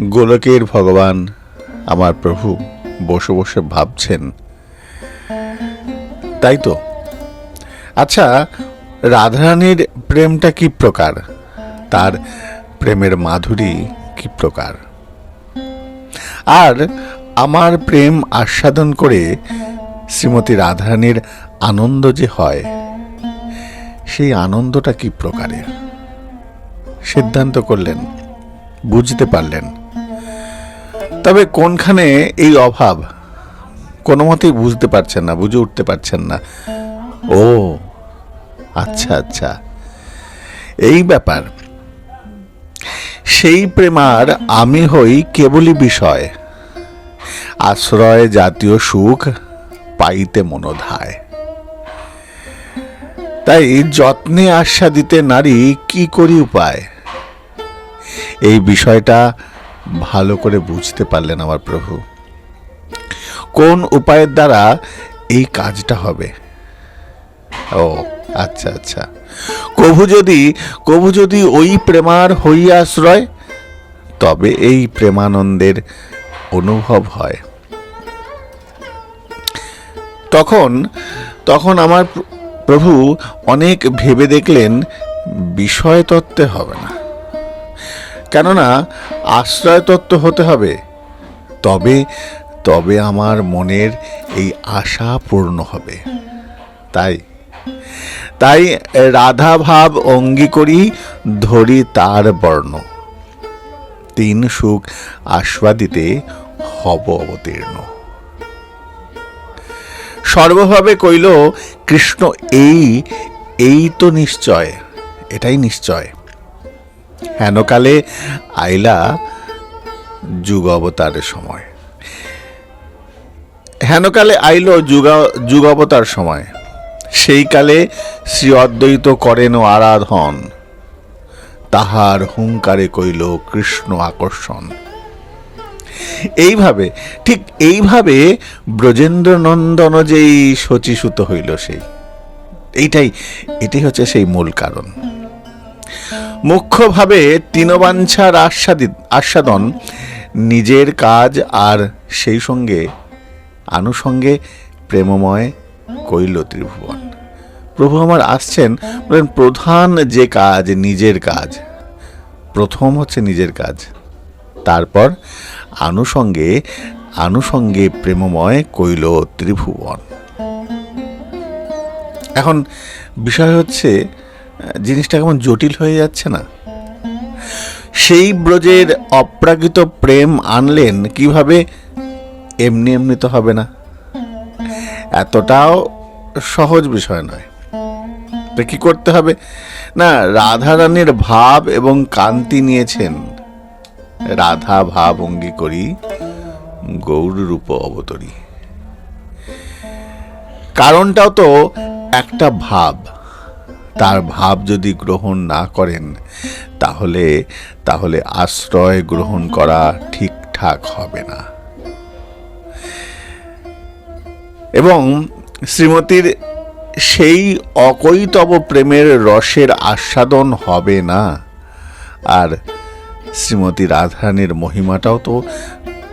গোলকের ভগবান আমার প্রভু বসে বসে ভাবছেন। তাই তো? আচ্ছা রাধারানীর প্রেমটা কি প্রকার? তার প্রেমের মাধুরী কি প্রকার? আর আমার প্রেম আস্বাদন করে শ্রীমতী রাধারানীর আনন্দ যে হয়, সেই আনন্দটা কি প্রকারের? সিদ্ধান্ত করলেন, বুঝতে পারলেন। তবে কোনখানে এই অভাব? কোনো মতেই বুঝতে পারছেন না, বুঝে উঠতে পারছেন না। ও আচ্ছা আচ্ছা। এই ব্যাপার। সেই প্রেমার আমি হই কেবলই বিষয়। আশ্রয়, জাতীয় সুখ পাইতে মনোধায়। তাই যত্নে আস্বাদিতে নারী কি করি উপায়? এই বিষয়টা ভালো করে বুঝতে পারলেন আমার প্রভু। কোন উপায়ের দ্বারা এই কাজটা হবে? ও আচ্ছা আচ্ছা। কভু যদি কভু যদি ওই প্রেমার হইয়া আশ্রয়, তবে এই প্রেমানন্দের অনুভব হয়। তখন তখন আমার প্রভু অনেক ভেবে দেখলেন বিষয় তত্ত্বে হবে না। কেননা আশ্রয় তত্ত্ব হতে হবে। তবে তবে আমার মনের এই আশা পূর্ণ হবে। তাই তাই রাধা ভাব অঙ্গী করি ধরি তার বর্ণ। তিন সুখ আস্বাদিতে হব অবতীর্ণ। সর্বভাবে কইল, কৃষ্ণ এই এই তো নিশ্চয়, এটাই নিশ্চয়। হেনকালে আইলা যুগ অবতারের সময় হেনকালে আইল যুগা যুগ অবতার সময়। সেই কালে শ্রী অদ্বৈত করেন ও আরাধন। তাহার হুঙ্কারে কইল কৃষ্ণ আকর্ষণ। এইভাবে, ঠিক এইভাবে ব্রজেন্দ্র নন্দন যেই শচীসূত হইল সেই। এইটাই, এটাই হচ্ছে সেই মূল কারণ। মুখ্যভাবে তৃণবাঞ্ছার আস্বাদিত আস্বাদন, নিজের কাজ আর সেই সঙ্গে আনুষঙ্গে প্রেমময় কইল ত্রিভুবন প্রভু আমার আসছেন, বলেন, প্রধান যে কাজ, নিজের কাজ। প্রথম হচ্ছে নিজের কাজ। তারপর আনুষঙ্গে আনুষঙ্গে প্রেমময় কইল ত্রিভুবন এখন বিষয় হচ্ছে জিনিসটা কেমন জটিল হয়ে যাচ্ছে না? সেই ব্রজের অপ্রাকৃত প্রেম আনলেন কীভাবে? এমনি এমনি তো হবে না। এতটাও সহজ বিষয় নয়। তো কি করতে হবে? না, রাধারানীর ভাব এবং কান্তি নিয়েছেন। রাধা ভাব অঙ্গী করি গৌর রূপ অবতরী। কারণটাও তো একটা ভাব। তার ভাব যদি গ্রহণ না করেন, তাহলে তাহলে আশ্রয় গ্রহণ করা ঠিকঠাক হবে না। এবং শ্রীমতীর সেই অকৈতব প্রেমের রসের আস্বাদন হবে না। আর শ্রীমতী রাধারানীর মহিমাটাও তো,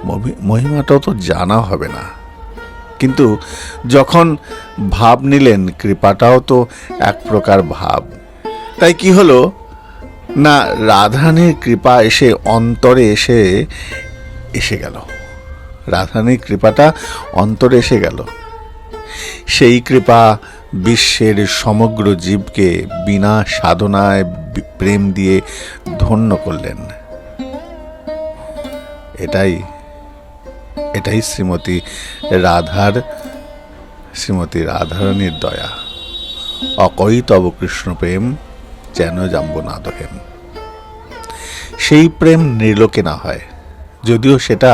মহি- মহিমাটাও তো জানা হবে না। কিন্তু যখন ভাব নিলেন, কৃপাটাও তো এক প্রকার ভাব। তাই কি হলো? না, রাধারানীর কৃপা এসে অন্তরে এসে এসে গেল। রাধারানীর কৃপাটা অন্তরে এসে গেল। সেই কৃপা বিশ্বের সমগ্র জীবকে বিনা সাধনায় প্রেম দিয়ে ধন্য করলেন। এটাই এটাই শ্রীমতী রাধার, শ্রীমতী রাধারানীর দয়া। অকই তব কৃষ্ণ প্রেম, যেন জাম্বনাদ হেম সেই প্রেম নির্লোকে না হয়, যদিও সেটা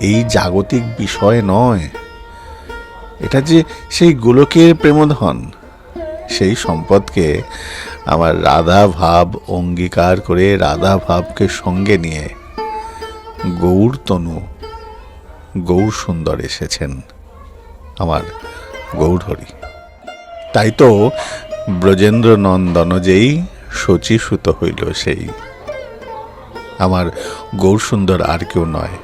এই জাগতিক বিষয় নয়। এটা যে সেই গোলকের প্রেমধন, সেই সম্পদকে আমার রাধা ভাব অঙ্গীকার করে রাধা ভাবকে সঙ্গে নিয়ে গৌর তনু গৌর সুন্দর এসেছেন আমার গৌরহরি। তাই তো ব্রজেন্দ্র নন্দন যেই শচীসূত হইল সেই। আমার গৌরসুন্দর আর কেউ নয়,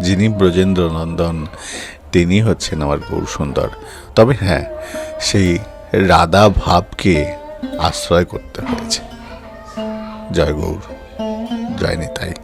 যিনি ব্রজেন্দ্র নন্দন তিনি হচ্ছেন আমার গৌরসুন্দর। তবে হ্যাঁ সেই রাধা ভাবকে আশ্রয় করতে হয়েছে। জয় গৌর, জয় নিতাই।